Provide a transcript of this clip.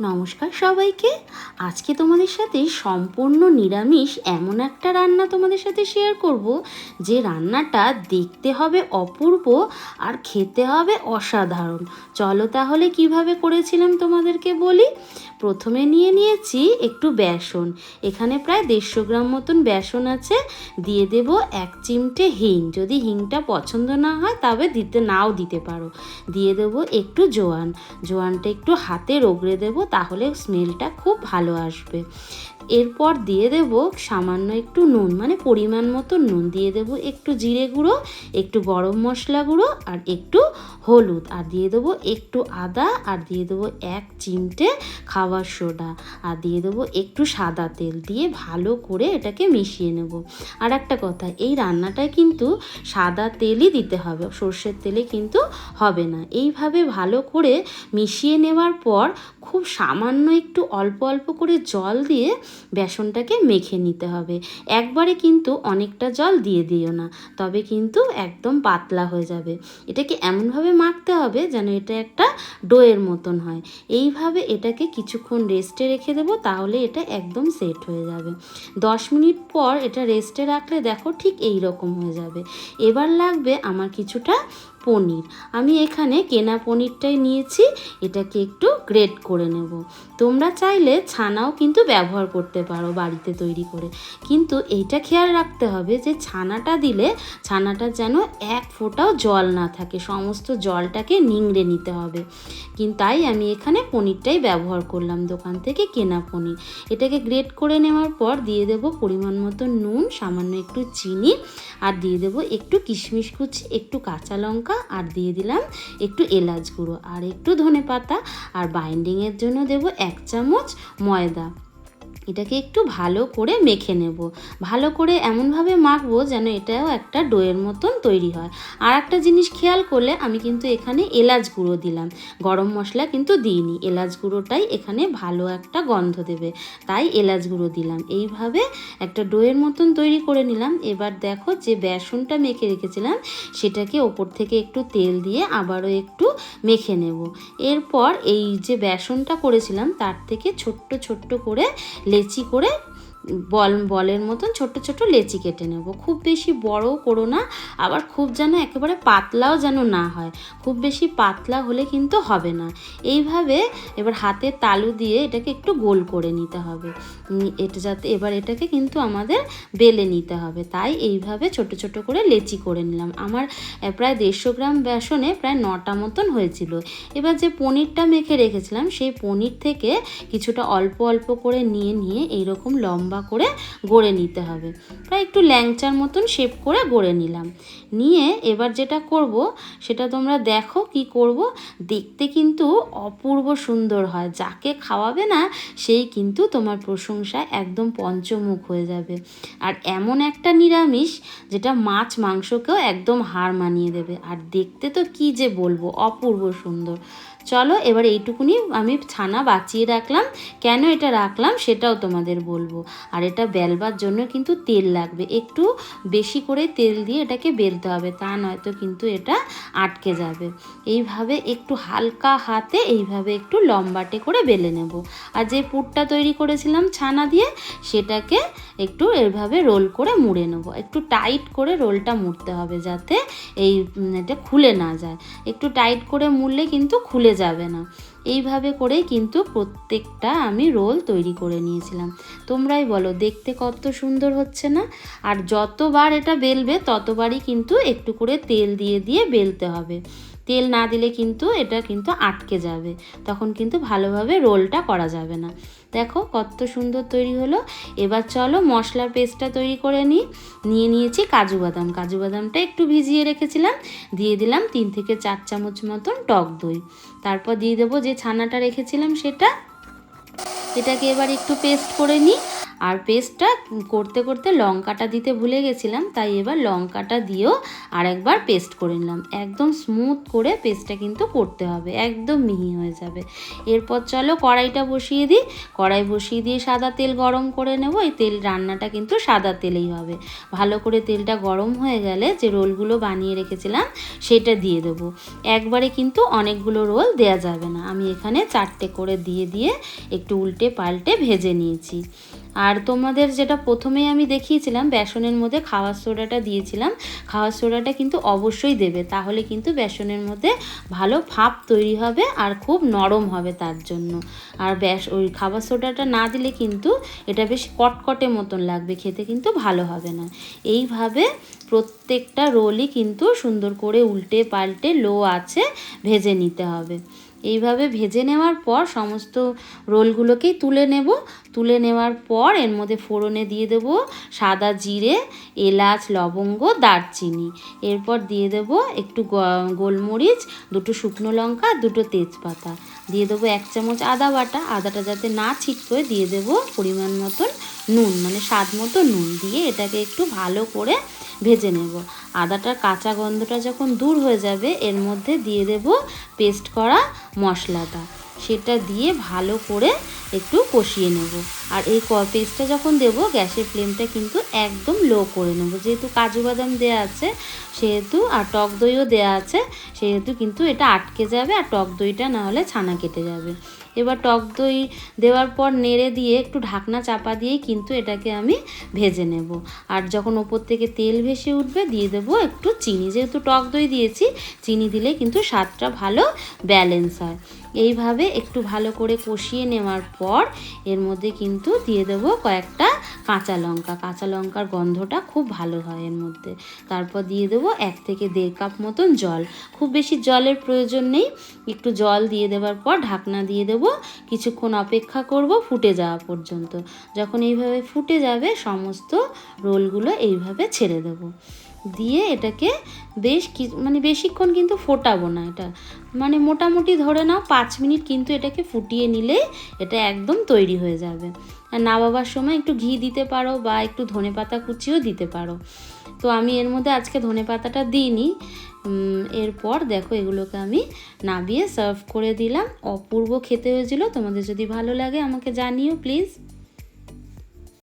নমস্কার সবাইকে। আজকে তোমাদের সাথে সম্পূর্ণ নিরামিষ এমন একটা রান্না তোমাদের সাথে শেয়ার করব, যে রান্নাটা দেখতে হবে অপূর্ব আর খেতে হবে অসাধারণ। চলো তাহলে কীভাবে করেছিলাম তোমাদেরকে বলি? প্রথমে নিয়ে নিয়েছি একটু বেসন। এখানে প্রায় দেড়শো গ্রাম মতন বেসন আছে। দিয়ে দেব এক চিমটে হিং। যদি হিংটা পছন্দ না হয়, তবে দিতে, নাও দিতে পারো। দিয়ে দেবো একটু জোয়ান। জোয়ানটা একটু হাতে রগড়ে দেবো। তাহলে স্মেলটা খুব ভালো আসবে। এরপর দিয়ে দেব সামান্য একটু নুন মানে পরিমাণ মতো নুন। দিয়ে দেব একটু জিরে গুঁড়ো, একটু গরম মশলা গুঁড়ো আর একটু হলুদ। আর দিয়ে দেবো একটু আদা আর দিয়ে দেবো এক চিমটে খাবার সোডা। আর দিয়ে দেবো একটু সাদা তেল দিয়ে ভালো করে এটাকে মিশিয়ে নেব। আর একটা কথা, এই রান্নাটায় কিন্তু সাদা তেলই দিতে হবে, সর্ষের তেলে কিন্তু হবে না। এইভাবে ভালো করে মিশিয়ে নেওয়ার পর খুব সামান্য একটু অল্প অল্প করে জল দিয়ে বেসনটাকে মেখে নিতে হবে। একবারে কিন্তু অনেকটা জল দিয়ে দিও না, তবে কিন্তু একদম পাতলা হয়ে যাবে। এটাকে এমনভাবে মাখতে হবে যেন এটা একটা ডোয়ের মতন হয়। এইভাবে এটাকে কিছুক্ষণ রেস্টে রেখে দেবো, তাহলে এটা একদম সেট হয়ে যাবে। দশ মিনিট পর এটা রেস্টে রাখলে দেখো ঠিক এই রকম হয়ে যাবে। এবার লাগবে আমার কিছুটা পনির। আমি এখানে কেনা পনিরটাই নিয়েছি, এটাকে একটু গ্রেট করে নেব। তোমরা চাইলে ছানাও কিন্তু ব্যবহার করতে পারো বাড়িতে তৈরি করে। কিন্তু এইটা খেয়াল রাখতে হবে যে ছানাটা দিলে ছানাটা যেন এক ফোঁটাও জল না থাকে, সমস্ত জলটাকে নিংড়ে নিতে হবে। কিন্তু তাই আমি এখানে পনিরটাই ব্যবহার করলাম দোকান থেকে কেনা পনির। এটাকে গ্রেট করে নেওয়ার পর দিয়ে দেব পরিমাণ মতো নুন, সামান্য একটু চিনি, আর দিয়ে দেব একটু কিশমিশ কুচি, একটু কাঁচা লঙ্কা আর দিয়ে দিলাম একটু এলাচ গুঁড়ো আর একটু ধনে পাতা। আর বাইন্ডিংয়ের জন্য দেব এক চামচ ময়দা। এটাকে একটু ভালো করে মেখে নেব। ভালো করে এমনভাবে মাখবো যেন এটাও একটা ডোয়ের মতন তৈরি হয়। আর একটা জিনিস খেয়াল করলে আমি কিন্তু এখানে এলাচ গুঁড়ো দিলাম। গরম মশলা কিন্তু দিইনি। এলাচ গুঁড়োটাই এখানে ভালো একটা গন্ধ দেবে। তাই এলাচ গুঁড়ো দিলাম। এইভাবে একটা ডোয়ের মতন তৈরি করে নিলাম। এবার দেখো যে বেসনটা মেখে রেখেছিলাম, সেটাকে ওপর থেকে একটু তেল দিয়ে আবারও একটু মেখে নেব। এরপর এই যে বেসনটা করেছিলাম, তার থেকে ছোট্ট ছোট্ট করে লেচি করে বল, বলের মতন ছোট ছোট লেচি কেটে নেব। খুব বেশি বড়ও করো না, আবার খুব যেন একেবারে পাতলাও যেন না হয়। খুব বেশি পাতলা হলে কিন্তু হবে না। এইভাবে এবার হাতে তালু দিয়ে এটাকে একটু গোল করে নিতে হবে। এটা যাতে এবার এটাকে কিন্তু আমাদের বেলে নিতে হবে। তাই এইভাবে ছোট ছোট করে লেচি করে নিলাম। আমার প্রায় দেড়শো গ্রাম বেসনে প্রায় নটা মতন হয়েছিল। এবার যে পনিরটা মেখে রেখেছিলাম, সেই পনির থেকে কিছুটা অল্প অল্প করে নিয়ে নিয়ে এইরকম লম্বা করে গড়ে নিতে হবে। প্রায় একটু ল্যাংচার মতন শেপ করে গড়ে নিলাম। নিয়ে এবার যেটা করব, সেটা তোমরা দেখো কি করব। দেখতে কিন্তু অপূর্ব সুন্দর হয়। যাকে খাওয়াবে না, সেই কিন্তু তোমার প্রশংসায় একদম পঞ্চমুখ হয়ে যাবে। আর এমন একটা নিরামিষ, যেটা মাছ মাংসকেও একদম হার মানিয়ে দেবে। আর দেখতে তো কি যে বলব, অপূর্ব সুন্দর। চলো এবার এইটুকুনি আমি ছানা বাঁচিয়ে রাখলাম। কেন এটা রাখলাম সেটাও তোমাদের বলব। আর এটা বেলবার জন্য কিন্তু তেল লাগবে। একটু বেশি করে তেল দিয়ে এটাকে বেলতে হবে, তা নয়তো কিন্তু এটা আটকে যাবে। এইভাবে একটু হালকা হাতে এইভাবে একটু লম্বাটে করে বেলে নেব। আর যে পুরটা তৈরি করেছিলাম ছানা দিয়ে, সেটাকে একটু এভাবে রোল করে মুড়ে নেব। একটু টাইট করে রোলটা মুড়তে হবে যাতে এই এটা খুলে না যায়। একটু টাইট করে মুড়লে কিন্তু খুলে যাবে না। এইভাবে করে কিন্তু প্রত্যেকটা আমি রোল তৈরি করে নিয়েছিলাম। তোমরাই বলো, দেখতে কত সুন্দর হচ্ছে না? আর যতবার এটা বেলবে, ততবারই কিন্তু একটু করে তেল দিয়ে দিয়ে বেলতে হবে। তেল না দিলে কিন্তু এটা কিন্তু আটকে যাবে। তখন কিন্তু ভালোভাবে রোলটা করা যাবে না। দেখো কত সুন্দর তৈরি হলো। এবার চলো মশলার পেস্টটা তৈরি করে নিই। নিয়ে নিয়েছি কাজু বাদাম। কাজু বাদামটা একটু ভিজিয়ে রেখেছিলাম। দিয়ে দিলাম তিন থেকে চার চামচ মতন টক দই। তারপর দিয়ে দেবো যে ছানাটা রেখেছিলাম সেটা। এটাকে এবার একটু পেস্ট করে নিই। আর পেস্টটা করতে করতে লঙ্কাটা দিতে ভুলে গেছিলাম, তাই এবার লঙ্কাটা দিয়েও আরেকবার পেস্ট করে নিলাম। একদম স্মুথ করে পেস্টটা কিন্তু করতে হবে, একদম মিহি হয়ে যাবে। এরপর চলো কড়াইটা বসিয়ে দিই। কড়াই বসিয়ে দিয়ে সাদা তেল গরম করে নেব, এই তেল রান্নাটা কিন্তু সাদা তেলেই হবে। ভালো করে তেলটা গরম হয়ে গেলে যে রোলগুলো বানিয়ে রেখেছিলাম, সেটা দিয়ে দেবো। একবারে কিন্তু অনেকগুলো রোল দেয়া যাবে না। আমি এখানে চারটে করে দিয়ে দিয়ে একটু উল্টে পাল্টে ভেজে নিয়েছি। আর তোমাদের যেটা প্রথমেই আমি দেখিয়েছিলাম, বেসনের মধ্যে খাওয়ার সোডাটা দিয়েছিলাম। খাওয়ার সোডাটা কিন্তু অবশ্যই দেবে, তাহলে কিন্তু বেসনের মধ্যে ভালো ভাপ তৈরি হবে আর খুব নরম হবে তার জন্য। আর ব্যাস ওই খাবার সোডাটা না দিলে কিন্তু এটা বেশ কটকটে মতন লাগবে, খেতে কিন্তু ভালো হবে না। এইভাবে প্রত্যেকটা রোলই কিন্তু সুন্দর করে উল্টে পাল্টে লো আছে ভেজে নিতে হবে। এইভাবে ভেজে নেওয়ার পর সমস্ত রোলগুলোকেই তুলে নেব। তুলে নেওয়ার পর এর মধ্যে ফোড়নে দিয়ে দেব সাদা জিরে, এলাচ, লবঙ্গ, দারচিনি। এরপর দিয়ে দেব একটু গোলমরিচ, দুটো শুকনো লঙ্কা, দুটো তেজপাতা। দিয়ে দেবো এক চামচ আদা বাটা। আদাটা যাতে না ছিটকোয় দিয়ে দেব পরিমাণ মতন নুন মানে স্বাদ মতো নুন দিয়ে এটাকে একটু ভালো করে ভেজে নেব। আদাটার কাঁচা গন্ধটা যখন দূর হয়ে যাবে, এর মধ্যে দিয়ে দেব পেস্ট করা মশলাটা। সেটা দিয়ে ভালো করে একটু কষিয়ে নেব। আর এই পেস্টটা যখন দেব, গ্যাসের ফ্লেমটা কিন্তু একদম লো করে নেব। যেহেতু কাজু বাদাম দেওয়া আছে, সেহেতু আর টক দইও দেওয়া আছে, সেহেতু কিন্তু এটা আটকে যাবে আর টক দইটা না হলে ছানা কেটে যাবে। এবার টক দই দেওয়ার পর নেড়ে দিয়ে একটু ঢাকনা চাপা দিয়েই কিন্তু এটাকে আমি ভেজে নেব। আর যখন ওপর থেকে তেল ভেসে উঠবে, দিয়ে দেবো একটু চিনি। যেহেতু টক দই দিয়েছি, চিনি দিলে কিন্তু স্বাদটা ভালো ব্যালেন্স হয়। এইভাবে একটু ভালো করে কষিয়ে নেওয়ার পর এর মধ্যে কিন্তু দিয়ে দেবো কয়েকটা কাঁচা লঙ্কা। কাঁচা লঙ্কার গন্ধটা খুব ভালো হয় এর মধ্যে। তারপর দিয়ে দেবো এক থেকে দেড় কাপ মতন জল। খুব বেশি জলের প্রয়োজন নেই। একটু জল দিয়ে দেওয়ার পর ঢাকনা দিয়ে দেবো। কিছুক্ষণ অপেক্ষা করব ফুটে যাওয়া পর্যন্ত। যখন এইভাবে ফুটে যাবে, সমস্ত রোলগুলো এইভাবে ছেড়ে দেবো। দিয়ে এটাকে বেশ মানে বেশিক্ষণ কিন্তু ফোটাবো না এটা। মানে মোটামুটি ধরে নাও পাঁচ মিনিট কিন্তু এটাকে ফুটিয়ে নিলে এটা একদম তৈরি হয়ে যাবে। আর নামাবার সময় একটু ঘি দিতে পারো বা একটু ধনে পাতা কুচিও দিতে পারো। তো আমি এর মধ্যে আজকে ধনে পাতাটা দিইনি। এরপর দেখো এগুলোকে আমি নাবিয়ে সার্ভ করে দিলাম। অপূর্ব খেতে হয়েছিল। তোমাদের যদি ভালো লাগে আমাকে জানিও প্লিজ।